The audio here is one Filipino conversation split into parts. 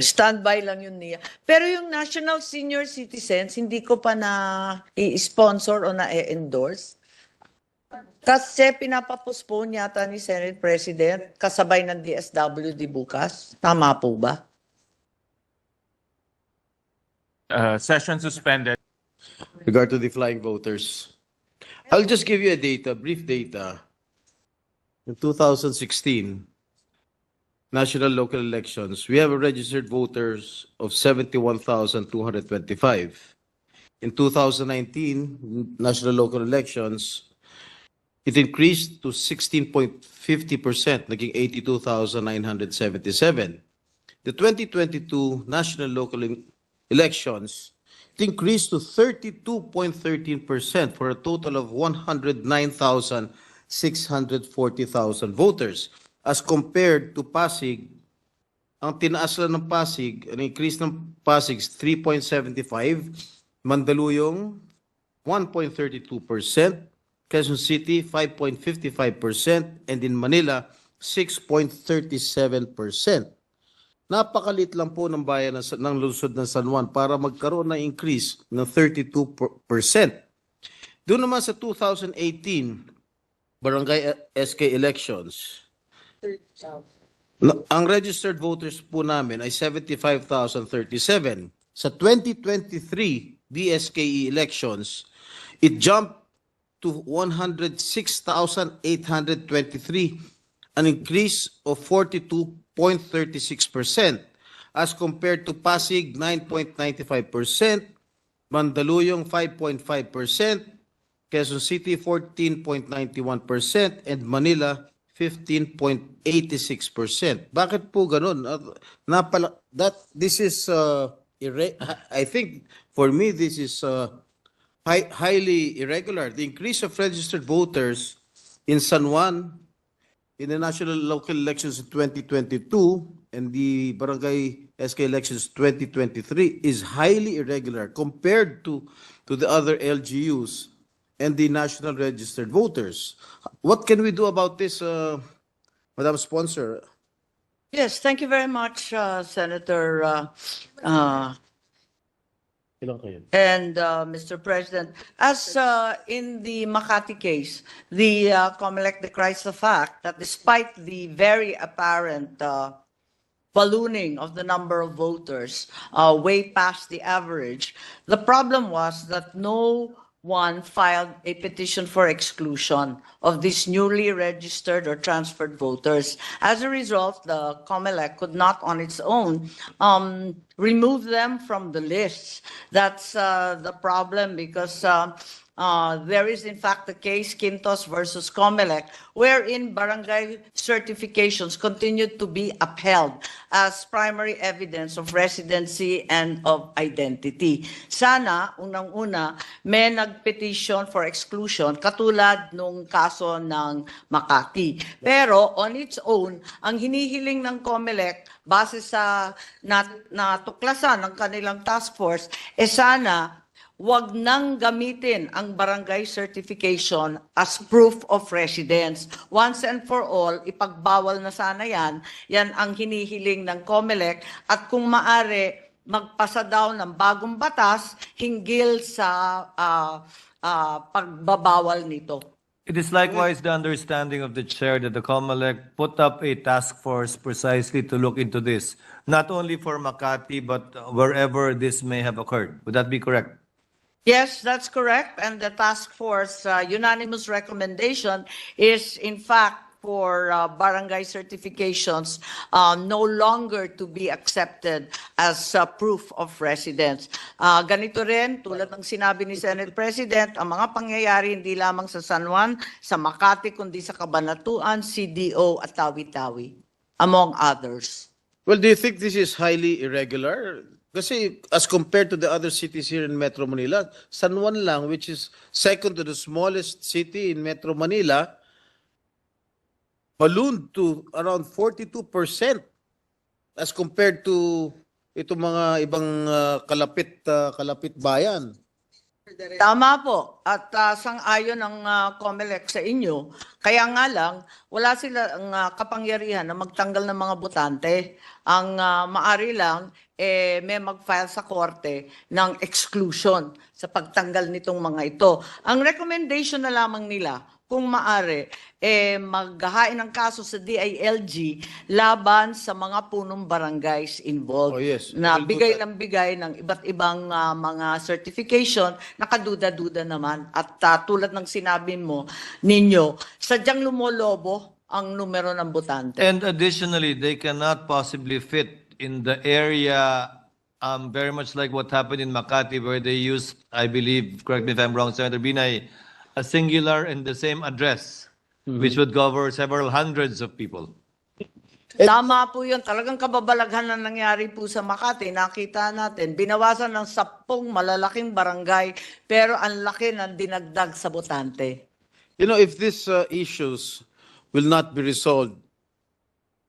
Standby lang yun niya. Pero yung National Senior Citizens, hindi ko pa na i-sponsor o na-endorse. Kasi pinapapospone yata ni Senate President kasabay ng DSWD bukas. Tama po ba? Uh, session suspended. Regard to the flying voters. I'll just give you a data, brief data. In 2016, national local elections, we have registered voters of 71,225. In 2019, national local elections, it increased to 16.50%, naging 82,977. The 2022 national local elections, increased to 32.13% for a total of 109,640,000 voters. As compared to Pasig, ang tinaas lang ng Pasig, ang increase ng Pasig is 3.75, Mandaluyong 1.32%, Quezon City 5.55%, and in Manila 6.37%. Napakalit lang po ng bayan ng, ng lungsod ng San Juan para magkaroon ng increase ng 32%. Doon naman sa 2018, barangay SK elections, ang registered voters po namin ay 75,037. Sa 2023 BSKE elections, it jumped to 106,823, an increase of 42.36% as compared to Pasig 9.95%, Mandaluyong 5.5%, Quezon City 14.91% and Manila 15.86%. Bakit po ganun? Uh, Napala that this is uh, I think for me this is uh, hi- highly irregular. The increase of registered voters in San Juan in the national local elections in 2022 and the barangay SK elections 2023 is highly irregular compared to to the other LGUs and the national registered voters. What can we do about this, uh, Madam Sponsor? Yes, thank you very much, uh, Senator uh, uh, And uh, Mr. President, as uh, in the Makati case, the uh, COMELEC decries the fact that despite the very apparent uh, ballooning of the number of voters uh, way past the average, the problem was that no one filed a petition for exclusion of these newly registered or transferred voters. As a result, the COMELEC could not on its own um, remove them from the lists. That's uh, the problem because uh, uh, there is in fact the case Quintos versus Comelec, wherein barangay certifications continued to be upheld as primary evidence of residency and of identity. Sana, unang-una, may nag-petition for exclusion katulad nung kaso ng Makati. Pero on its own, ang hinihiling ng Comelec base sa nat natuklasan ng kanilang task force, eh sana wag nang gamitin ang barangay certification as proof of residence. Once and for all, ipagbawal na sana yan. Yan ang hinihiling ng COMELEC at kung maari, magpasa daw ng bagong batas hinggil sa ah, ah, pagbabawal nito. It is likewise the understanding of the chair that the COMELEC put up a task force precisely to look into this, not only for Makati, but wherever this may have occurred. Would that be correct? Yes, that's correct. And the task force uh, unanimous recommendation is in fact for uh, barangay certifications uh, no longer to be accepted as uh, proof of residence. Uh, ganito rin, tulad ng sinabi ni Senate President, ang mga pangyayari hindi lamang sa San Juan, sa Makati, kundi sa Cabanatuan, CDO at Tawi-Tawi, among others. Well, do you think this is highly irregular? Kasi as compared to the other cities here in Metro Manila, San Juan lang, which is second to the smallest city in Metro Manila, ballooned to around 42% as compared to itong mga ibang uh, kalapit uh, kalapit bayan. Tama po. At ah, sang-ayon ang ah, COMELEC sa inyo. Kaya nga lang, wala sila ang ah, kapangyarihan na magtanggal ng mga botante. Ang ah, maari lang, eh, may mag-file sa korte ng exclusion sa pagtanggal nitong mga ito. Ang recommendation na lamang nila, kung maari, eh, maghahain ng kaso sa DILG laban sa mga punong barangays involved Oh, yes. na bigay ng bigay ng iba't ibang ah, mga certification, nakaduda-duda naman. At ah, tulad ng sinabi mo ninyo, sadyang lumolobo ang numero ng botante. And additionally, they cannot possibly fit in the area, um, very much like what happened in Makati where they used, I believe, correct me if I'm wrong, Senator Binay, a singular and the same address, which would cover several hundreds of people. Tama po yun. Talagang kababalaghan na nangyari po sa Makati. Nakita natin, binawasan ng sapong malalaking barangay, pero ang laki ng dinagdag sa botante. You know, if these uh, issues will not be resolved,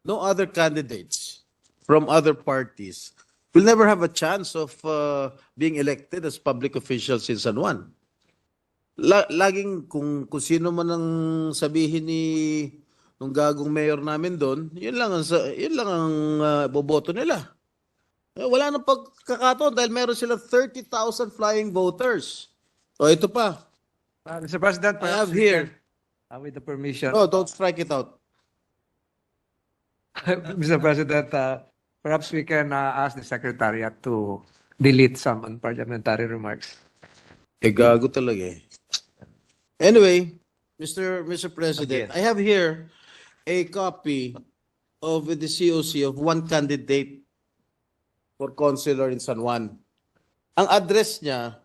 no other candidates from other parties will never have a chance of uh, being elected as public officials in San Juan. La- laging kung, kung sino man ang sabihin ni nung gagong mayor namin doon, yun lang ang, sa- yun lang ang uh, boboto nila. Eh, wala nang pagkakataon dahil meron sila 30,000 flying voters. O ito pa, Uh, Mr. President, I have here. uh, with the permission, Oh, don't strike it out. Mr. President, uh, perhaps we can uh, ask the Secretariat to delete some unparliamentary remarks. Eh, gago talaga eh. Anyway, Mr. Mr. President, Again. I have here a copy of the COC of one candidate for councilor in San Juan. Ang address niya,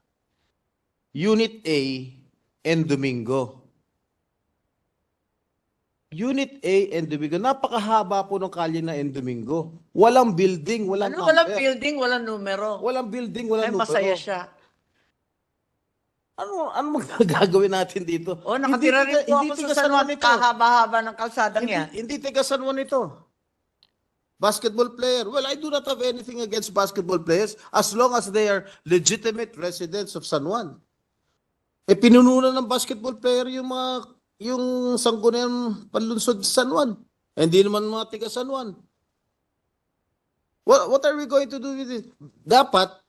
Unit A and Domingo. Unit A and Domingo. Napakahaba po ng kalye na and Domingo. Walang building, walang Ano, walang number. building, walang numero. Walang building, Ay, walang masaya numero. siya. Ano ano magagawin natin dito? O, nakatira Hindi rin tiga- po hindi ako tiga sa San Juan. ito. Kahaba-haba ng kalsadang Hindi, yan. hindi taga San Juan ito. Basketball player. Well, I do not have anything against basketball players as long as they are legitimate residents of San Juan. Eh, pinununan ng basketball player yung mga, yung sangguniang panlunsod sa San Juan. Eh, Hindi naman mga taga San Juan. What, what are we going to do with this? Dapat,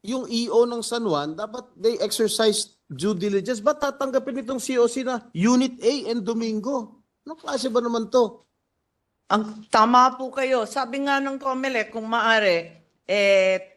yung EO ng San Juan, dapat they exercise due diligence. Ba't tatanggapin itong COC na Unit A and Domingo? Anong klase ba naman to? Ang tama po kayo. Sabi nga ng COMELEC, kung maaari, eh,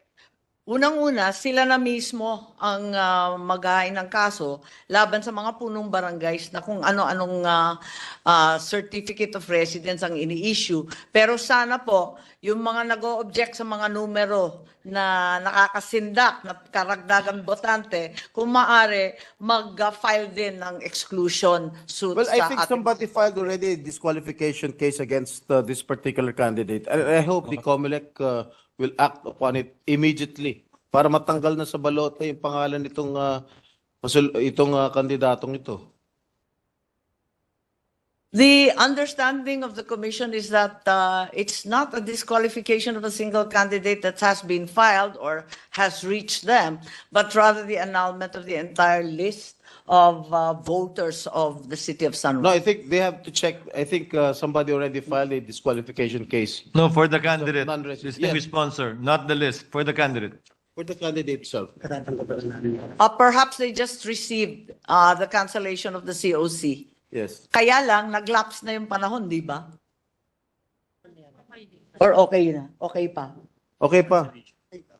unang-una, sila na mismo ang uh, maghahain ng kaso laban sa mga punong barangays na kung ano-anong ah, ah, certificate of residence ang ini-issue. Pero sana po, yung mga nag-o-object sa mga numero na nakakasindak na karagdagang botante, kung maaari, mag-file din ng exclusion suit Well, I sa think ating somebody filed already a disqualification case against uh, this particular candidate. I, I hope the COMELEC uh, will act upon it immediately para matanggal na sa balota yung pangalan nitong uh, itong uh, kandidatong ito. The understanding of the commission is that uh, it's not a disqualification of a single candidate that has been filed or has reached them, but rather the annulment of the entire list of uh, voters of the city of San No, I think they have to check. I think uh, somebody already filed a disqualification case No, for the candidate, non-resident, distinguished sponsor, not the list, for the candidate. for the candidate itself. Uh, Perhaps they just received uh, the cancellation of the COC. Yes. Kaya lang, nag-lapse na yung panahon, di ba? Or okay na? Okay pa? Okay pa.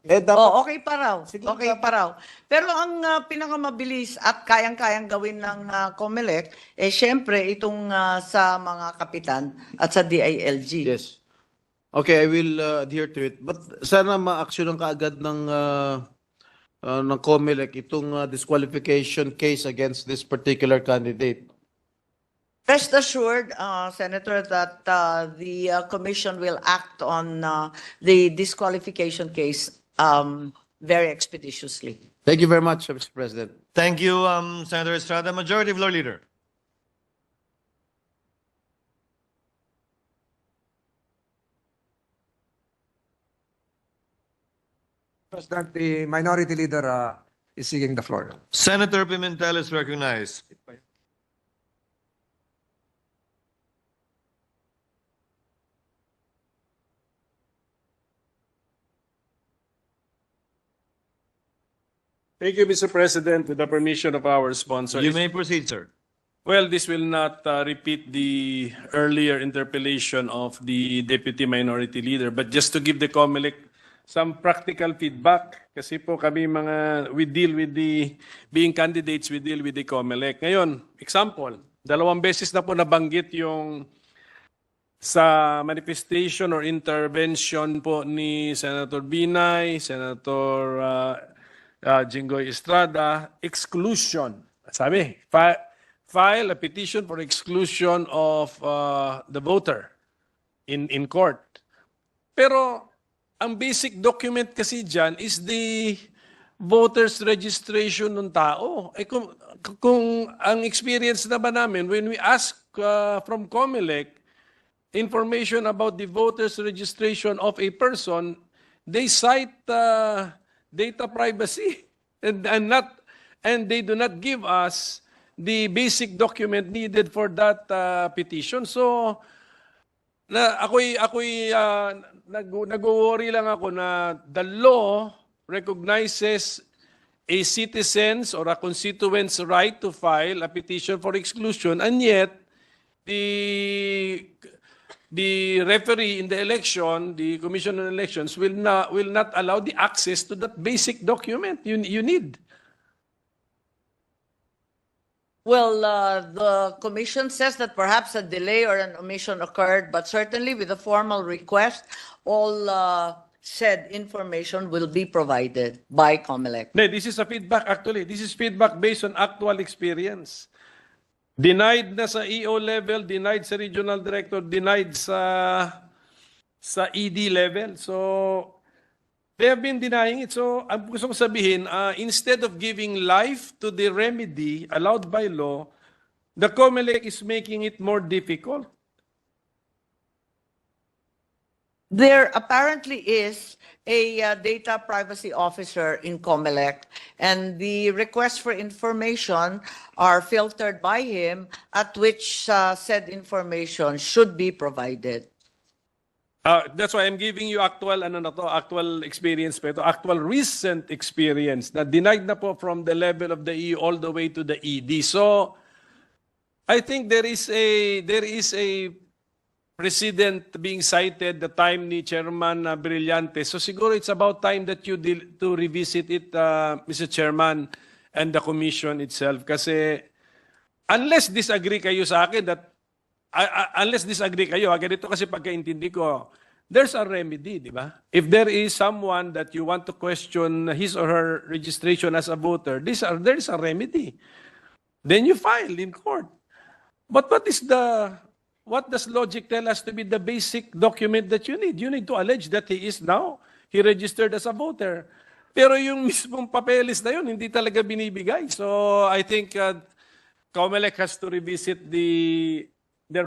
Eh, dapat, Oh, okay pa raw. Sige, okay pa raw. Pero ang ah, pinakamabilis at kayang-kayang gawin ng ah, COMELEC, eh syempre itong ah, sa mga kapitan at sa DILG. Yes. Okay, I will uh, adhere to it. But sana ma-action kaagad ng uh, uh, ng COMELEC itong uh, disqualification case against this particular candidate. Rest assured, uh, Senator, that uh, the uh, commission will act on uh, the disqualification case um, very expeditiously. Thank you very much, Mr. President. Thank you, um, Senator Estrada, Majority Floor Leader. President, the Minority Leader uh, is seeking the floor. Senator Pimentel is recognized. Thank you, Mr. President. With the permission of our sponsor. You may proceed, sir. Well, this will not uh, repeat the earlier interpellation of the Deputy Minority Leader, but just to give the COMELEC some practical feedback. Kasi po kami mga, we deal with the, being candidates, we deal with the COMELEC. Ngayon, example, dalawang beses na po nabanggit yung sa manifestation or intervention po ni Senator Binay, Senator uh, uh, Jinggoy Estrada, exclusion. Sabi, fi- file a petition for exclusion of uh, the voter in in court. Pero ang basic document kasi dyan is the voters registration ng tao. Eh kung, kung ang experience na ba namin, when we ask uh, from COMELEC, information about the voters registration of a person, they cite uh, data privacy and, and not and they do not give us the basic document needed for that uh, petition. So na ako'y ako'y uh, nag nag-worry lang ako na the law recognizes a citizen's or a constituent's right to file a petition for exclusion and yet the the referee in the election, the commission on elections will not will not allow the access to that basic document you you need. Well, uh, the commission says that perhaps a delay or an omission occurred, but certainly with a formal request, all uh, said information will be provided by COMELEC. No, this is a feedback actually. This is feedback based on actual experience. Denied na sa EO level, denied sa regional director, denied sa sa ED level. So they have been denying it. So ang gusto ko sabihin, uh, instead of giving life to the remedy allowed by law, the COMELEC is making it more difficult. There apparently is a uh, data privacy officer in COMELEC, and the requests for information are filtered by him, at which uh, said information should be provided. Uh, that's why I'm giving you actual ano na to, actual experience pa ito, actual recent experience na denied na po from the level of the EU all the way to the ED. So I think there is a there is a precedent being cited the time ni Chairman uh, Brillante. So siguro it's about time that you to revisit it uh, Mr. Chairman and the commission itself kasi unless disagree kayo sa akin that uh, unless disagree kayo, ah, ganito kasi pagkaintindi ko, there's a remedy, di ba? If there is someone that you want to question his or her registration as a voter, this are, there is a remedy. Then you file in court. But what is the, what does logic tell us to be the basic document that you need? You need to allege that he is now, he registered as a voter. Pero yung mismong papeles na yun, hindi talaga binibigay. So I think uh, COMELEC has to revisit the